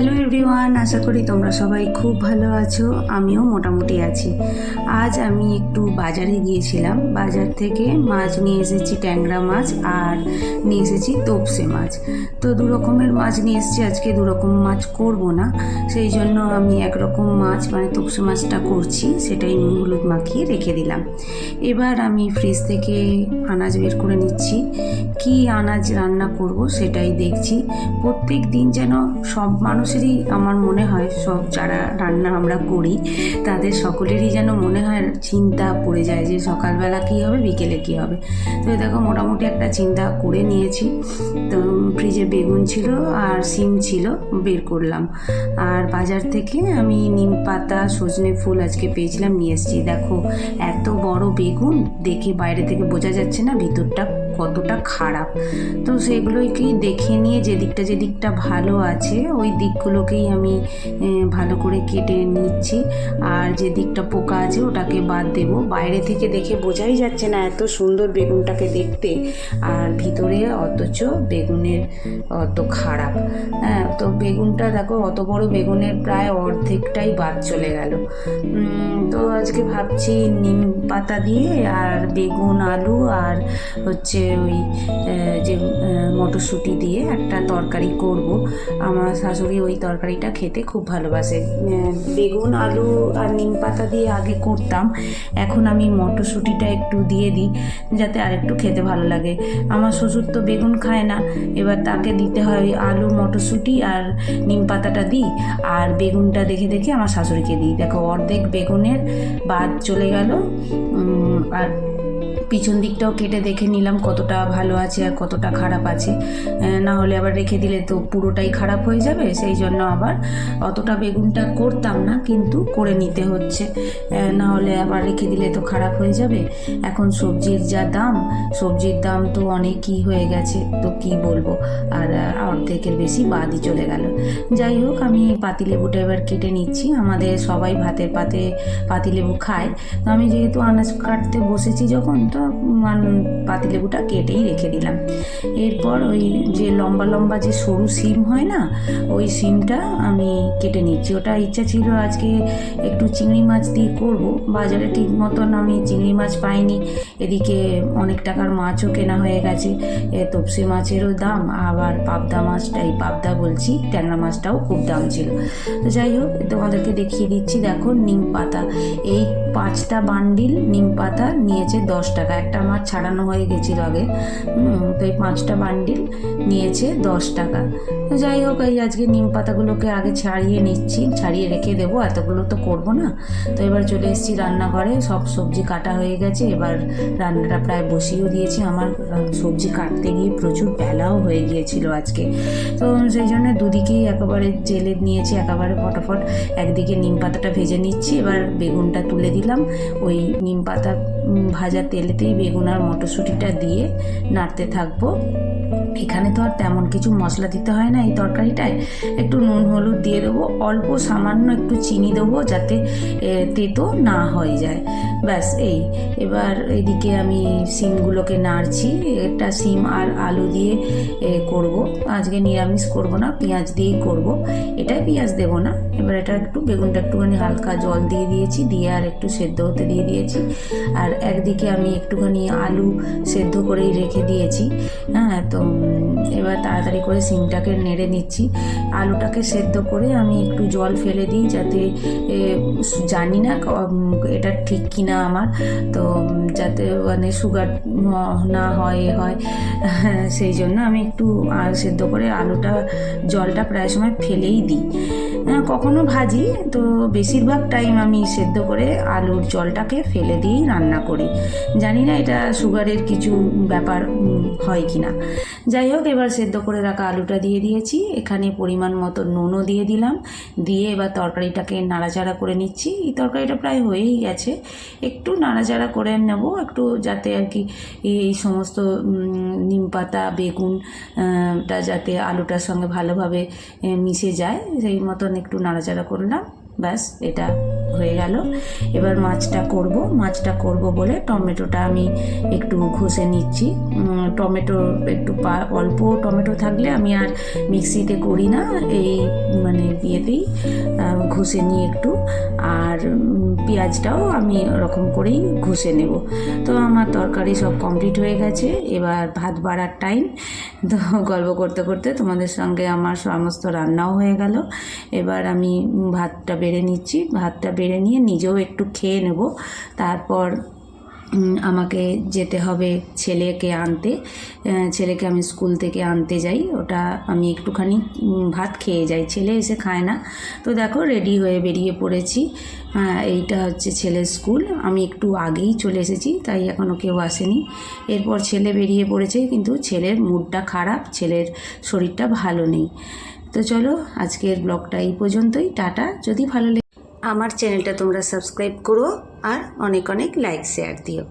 Hello everyone, আশা করি তোমরা সবাই খুব ভালো আছো, আমিও মোটামুটি আছি। আজ আমি একটু বাজারে গিয়েছিলাম, বাজার থেকে মাছ নিয়ে এসেছি, ট্যাংরা মাছ আর নিয়ে এসেছি তোপসে মাছ। তো দু রকমের মাছ নিয়ে এসেছি, আজকে দু রকম মাছ করব না, সেই জন্য আমি একরকম মাছ মানে তোপসে মাছটা করছি, সেটাই নুন হলুদ মাখিয়ে রেখে দিলাম। এবার আমি ফ্রিজ থেকে আনাজ বের করে নিচ্ছি। কি আনাজ রান্না করব সেটাই দেখছি। প্রত্যেক দিন যেন সব মানুষেরই আমার মনে হয়, সব যারা রান্না আমরা করি, তাদের সকলেরই যেন মনে হয় চিন্তা পড়ে যায় যে সকালবেলা কী হবে, বিকেলে কী হবে। তো দেখো মোটামুটি একটা চিন্তা করে নিয়েছি। তো ফ্রিজে বেগুন ছিল আর সিম ছিল, বের করলাম। আর বাজার থেকে আমি নিম পাতা, সজনে ফুল আজকে পেয়েছিলাম, নিয়ে এসেছি। দেখো, এত বড় বেগুন দেখে বাইরে থেকে বোঝা যাচ্ছে না ভিতরটা কতটা খারাপ। তো সেগুলোকেই দেখে নিয়ে যে দিকটা যে দিকটা ভালো আছে, ওই দিকগুলোকেই আমি ভালো করে কেটে নিচ্ছি। আর যে দিকটা পোকা আছে, ওটাকে বাদ দেব। বাইরে থেকে দেখে বোঝাই যাচ্ছে না এত সুন্দর বেগুনটাকে দেখতে। আর ভিতরে অথচ বেগুনের অত খারাপ। হ্যাঁ তো বেগুনটা দেখো, অত বড় বেগুনের প্রায় অর্ধেকটাই বাদ চলে গেল। তো আজকে ভাবছি নিম পাতা দিয়ে আর বেগুন, আলু আর হচ্ছে ওই যে মটরশুঁটি দিয়ে একটা তরকারি করব। আমার শাশুড়ি ওই তরকারিটা খেতে খুব ভালোবাসে। বেগুন, আলু আর নিম পাতা দিয়ে আগে করতাম। এখন আমি মটরশুঁটিটা একটু দিয়ে দিই, যাতে আরেকটু খেতে ভালো লাগে। আমার শ্বশুর তো বেগুন খায় না। এবার তাকে দিতে হয় ওই আলু, মটরশুঁটি আর নিম পাতাটা দিই। আর বেগুনটা দেখে দেখে আমার শাশুড়িকে দিই। দেখো, অর্ধেক বেগুনের বাদ চলে গেল। আর পিছন দিকটাও কেটে দেখে নিলাম কতটা ভালো আছে আর কতটা খারাপ আছে। না হলে আবার রেখে দিলে তো পুরোটাই খারাপ হয়ে যাবে, সেই জন্য আবার অতটা বেগুনটা করতাম না, কিন্তু করে নিতে হচ্ছে। না হলে আবার রেখে দিলে তো খারাপ হয়ে যাবে। এখন সবজির যা দাম, সবজির দাম তো অনেকই হয়ে গেছে, তো কি বলব? আর অর্ধেকের বেশি বাদই চলে গেল। যাই হোক, আমি পাতিলেবুটা এবার কেটে নিচ্ছি। আমাদের সবাই ভাতের পাতে পাতিলেবু খায়। তো আমি যেহেতু আনাজ কাটতে বসেছি যখন তো পাতিলেবুটা কেটেই রেখে দিলাম। এরপর ওই যে লম্বা লম্বা যে সরু সিম হয় না, ওই সিমটা আমি কেটে নিচ্ছি। ওটা ইচ্ছা ছিল আজকে একটু চিংড়ি মাছ দিয়ে করব। বাজারে ঠিক মতন আমি চিংড়ি মাছ পাইনি। এদিকে অনেক টাকার মাছও কেনা হয়ে গেছে। এ তপসি মাছেরও দাম, আবার পাবদা মাছটা এই পাবদা বলছি, ট্যাংরা মাছটাও খুব দাম ছিল। তো যাই হোক, তোমাদেরকে দেখিয়ে দিচ্ছি, দেখো নিম পাতা। এই পাঁচটা বান্ডিল নিম পাতা নিয়েছে দশ টাকা। একটা মাছ ছাড়ানো হয়ে গেছিল আগে। তো এই পাঁচটা বান্ডিল নিয়েছে দশ টাকা। তো যাই হোক, এই আজকে নিম পাতাগুলোকে আগে ছাড়িয়ে নিচ্ছি। ছাড়িয়ে রেখে দেবো, এতগুলো তো করব না। তো এবার চলে এসেছি রান্নাঘরে। সব সবজি কাটা হয়ে গেছে। এবার রান্নাটা প্রায় বসিয়েও দিয়েছি। আমার সবজি কাটতে গিয়ে প্রচুর বেলাও হয়ে গিয়েছিল আজকে। তো সেই জন্য দুদিকেই একেবারে জেলে নিয়েছি। একেবারে ফটাফট একদিকে নিম পাতাটা ভেজে নিচ্ছি। এবার বেগুনটা তুলে দিলাম। ওই নিম পাতা ভাজা তেলেতেই বেগুন আর মটরশুঁটিটা দিয়ে নাড়তে থাকব। এখানে তো আর তেমন কিছু মশলা দিতে হয় না এই তরকারিটায়। একটু নুন, হলুদ দিয়ে দেবো, অল্প সামান্য একটু চিনি দেবো যাতে তেতো না হয়ে যায়। ব্যাস, এই। এবার এদিকে আমি সিমগুলোকে নাড়ছি, একটা সিম আর আলু দিয়ে করব। আজকে নিরামিষ করব না, পেঁয়াজ দিয়েই করব। এটাই পেঁয়াজ দেবো না। এবার এটা একটু, বেগুনটা একটুখানি হালকা জল দিয়ে দিয়েছি, দিয়ে আর একটু সেদ্ধ হতে দিয়ে দিয়েছি। আর একদিকে আমি একটুখানি আলু সেদ্ধ করেই রেখে দিয়েছি। হ্যাঁ তো এবার তাড়াতাড়ি করে সিমটাকে নেড়ে নিচ্ছি। আলুটাকে সেদ্ধ করে আমি একটু জল ফেলে দিই যাতে জানি না এটা ঠিক কিনা আমার। তো যাতে মানে সুগার না হয় এ হয়। সেই জন্য আমি একটু সেদ্ধ করে আলুটা জলটা প্রায় সময় ফেলেই দিই। হ্যাঁ, কখনো ভাজি, তো বেশিরভাগ টাইম আমি সেদ্ধ করে আলুর জলটাকে ফেলে দিয়েই রান্না করি। জানি না এটা সুগারের কিছু ব্যাপার হয় কি না যাই হোক, এবার সেদ্ধ করে রাখা আলুটা দিয়ে দিয়েছি। এখানে পরিমাণ মতো নুনও দিয়ে দিলাম। দিয়ে এবার তরকারিটাকে নাড়াচাড়া করে নিচ্ছি। এই তরকারিটা প্রায় হয়েই গেছে। একটু নাড়াচাড়া করে নেব, একটু যাতে আর কি এই সমস্ত নিম পাতা, বেগুন টা যাতে আলুটার সঙ্গে ভালোভাবে মিশে যায়। সেই মতন একটু নাড়াচাড়া করলাম ব্যাস এটা হয়ে গেল। এবার মাছটা করব। মাছটা করব বলে টমেটোটা আমি একটু ঘষে নিচ্ছি। টমেটো একটু অল্প টমেটো থাকলে আমি আর মিক্সিতে করি না। এই মানে ইয়েতেই ঘষে নিয়ে একটু। আর পেঁয়াজটাও আমি ওরকম করেই ঘষে নেব। তো আমার তরকারি সব কমপ্লিট হয়ে গেছে। এবার ভাত বাড়ার টাইম। তো গল্প করতে করতে তোমাদের সঙ্গে আমার সমস্ত রান্নাও হয়ে গেল। এবার আমি ভাতটা বেড়ে নিচ্ছি। ভাতটা বেড়ে নিয়ে নিজেও একটু খেয়ে নেব। তারপর আমাকে যেতে হবে ছেলেকে আনতে। ছেলেকে আমি স্কুল থেকে আনতে যাই। ওটা আমি একটুখানি ভাত খেয়ে যাই। ছেলে এসে খায় না। তো দেখো রেডি হয়ে বেরিয়ে পড়েছি। এইটা হচ্ছে ছেলের স্কুল। আমি একটু আগেই চলে এসেছি, তাই এখনও কেউ আসেনি। এরপর ছেলে বেরিয়ে পড়েছে, কিন্তু ছেলের মুডটা খারাপ, ছেলের শরীরটা ভালো নেই। তো চলো, আজকের ব্লগটা এই পর্যন্তই। টাটা। যদি ভালো লেগে আমার চ্যানেলটা তোমরা সাবস্ক্রাইব করো আর অনেক অনেক লাইক শেয়ার দিও।